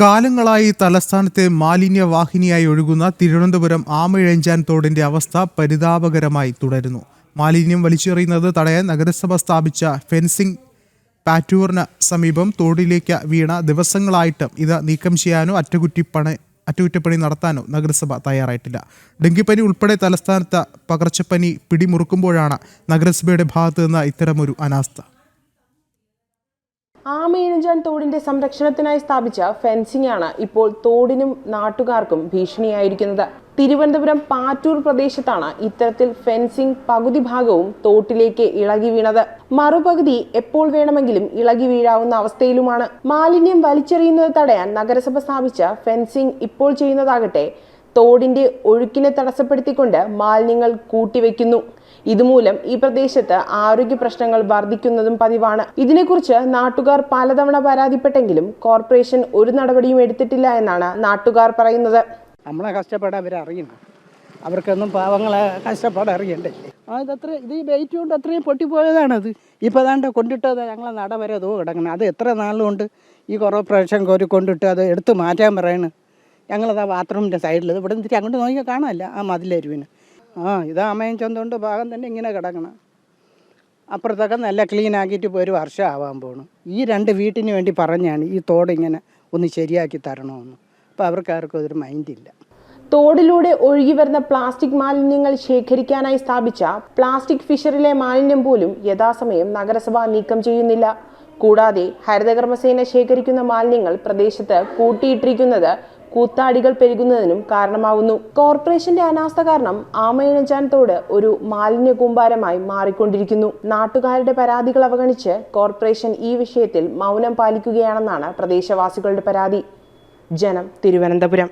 കാലങ്ങളായി തലസ്ഥാനത്തെ മാലിന്യവാഹിനിയായി ഒഴുകുന്ന തിരുവനന്തപുരം ആമയിഴഞ്ചാൻ തോടിന്റെ അവസ്ഥ പരിതാപകരമായി തുടരുന്നു. മാലിന്യം വലിച്ചെറിയുന്നത് തടയാൻ നഗരസഭ സ്ഥാപിച്ച ഫെൻസിംഗ് പാറ്റൂറിന് സമീപം തോടിലേക്ക് വീണ ദിവസങ്ങളായിട്ടും ഇത് നീക്കം ചെയ്യാനോ അറ്റകുറ്റിപ്പണി അറ്റകുറ്റപ്പണി നടത്താനോ നഗരസഭ തയ്യാറായിട്ടില്ല. ഡെങ്കിപ്പനി ഉൾപ്പെടെ തലസ്ഥാനത്ത് പകർച്ചപ്പനി പിടിമുറുക്കുമ്പോഴാണ് നഗരസഭയുടെ ഭാഗത്തു നിന്ന് ഇത്തരമൊരു അനാസ്ഥ. ആമയിഴഞ്ചാൻ തോടിന്റെ സംരക്ഷണത്തിനായി സ്ഥാപിച്ച ഫെൻസിംഗ് ആണ് ഇപ്പോൾ തോടിനും നാട്ടുകാർക്കും ഭീഷണിയായിരിക്കുന്നത്. തിരുവനന്തപുരം പാറ്റൂർ പ്രദേശത്താണ് ഇത്തരത്തിൽ ഫെൻസിംഗ് പകുതി ഭാഗവും തോട്ടിലേക്ക് ഇളകി വീണത്. മറുപകുതി എപ്പോൾ വേണമെങ്കിലും ഇളകി വീഴാവുന്ന അവസ്ഥയിലുമാണ്. മാലിന്യം വലിച്ചെറിയുന്നത് തടയാൻ നഗരസഭ സ്ഥാപിച്ച ഫെൻസിംഗ് ഇപ്പോൾ ചെയ്യുന്നതാകട്ടെ തോടിന്റെ ഒഴുക്കിനെ തടസ്സപ്പെടുത്തിക്കൊണ്ട് മാലിന്യങ്ങൾ കൂട്ടിവെക്കുന്നു. ഇതുമൂലം ഈ പ്രദേശത്ത് ആരോഗ്യ പ്രശ്നങ്ങൾ വർദ്ധിക്കുന്നതും പതിവാണ്. ഇതിനെക്കുറിച്ച് നാട്ടുകാർ പലതവണ പരാതിപ്പെട്ടെങ്കിലും കോർപ്പറേഷൻ ഒരു നടപടിയും എടുത്തിട്ടില്ല എന്നാണ് നാട്ടുകാർ പറയുന്നത്. നമ്മളെ കഷ്ടപ്പെടാൻ അറിയുന്നു. അവർക്കൊന്നും പാവങ്ങളെ കഷ്ടപ്പാട് അറിയണ്ടേ. അതത്ര ഇത് ഈ വെയിറ്റ് കൊണ്ട് അത്രയും പൊട്ടിപ്പോയതാണത്. ഇപ്പോൾ അതാണ്ട് കൊണ്ടിട്ടത് ഞങ്ങളെ നട വരെ അതോ കിടക്കണം അത് എത്ര നാളുകൊണ്ട് ഈ കോർപ്പറേഷൻ കോരി കൊണ്ടിട്ട് അത് എടുത്ത് മാറ്റാൻ പറയണ്. ഞങ്ങളത് ആ ബാത്റൂമിന്റെ സൈഡിൽ ഇവിടെ നിന്ന് അങ്ങോട്ട് നോക്കിയാൽ കാണാമല്ല ആ മതിലരുവിന് ആ ഇത് അമ്മയും ചന്തോണ്ട് ഭാഗം തന്നെ ഇങ്ങനെ കിടക്കണം. അപ്പുറത്തൊക്കെ നല്ല ക്ലീൻ ആക്കിയിട്ട് ഇപ്പോൾ ഒരു വർഷം ആവാൻ പോകണം ഈ രണ്ട് വീട്ടിന് വേണ്ടി പറഞ്ഞാണ് ഈ തോട് ഇങ്ങനെ ഒന്ന് ശരിയാക്കി തരണമെന്ന്. അപ്പോൾ അവർക്ക് ആർക്കും അതൊരു മൈൻഡില്ല തോടിലൂടെ ഒഴുകി വരുന്ന പ്ലാസ്റ്റിക് മാലിന്യങ്ങൾ ശേഖരിക്കാനായി സ്ഥാപിച്ച പ്ലാസ്റ്റിക് ഫിഷറിലെ മാലിന്യം പോലും യഥാസമയം നഗരസഭ നീക്കം ചെയ്യുന്നില്ല. കൂടാതെ ഹരിതകർമ്മസേന ശേഖരിക്കുന്ന മാലിന്യങ്ങൾ പ്രദേശത്ത് കൂട്ടിയിട്ടിരിക്കുന്നത് കൂത്താടികൾ പെരുകുന്നതിനും കാരണമാവുന്നു. കോർപ്പറേഷന്റെ അനാസ്ഥ കാരണം ആമയിഴഞ്ചാൻ തോട് ഒരു മാലിന്യ കൂമ്പാരമായി മാറിക്കൊണ്ടിരിക്കുന്നു. നാട്ടുകാരുടെ പരാതികൾ അവഗണിച്ച് കോർപ്പറേഷൻ ഈ വിഷയത്തിൽ മൗനം പാലിക്കുകയാണെന്നാണ് പ്രദേശവാസികളുടെ പരാതി. ജനം തിരുവനന്തപുരം.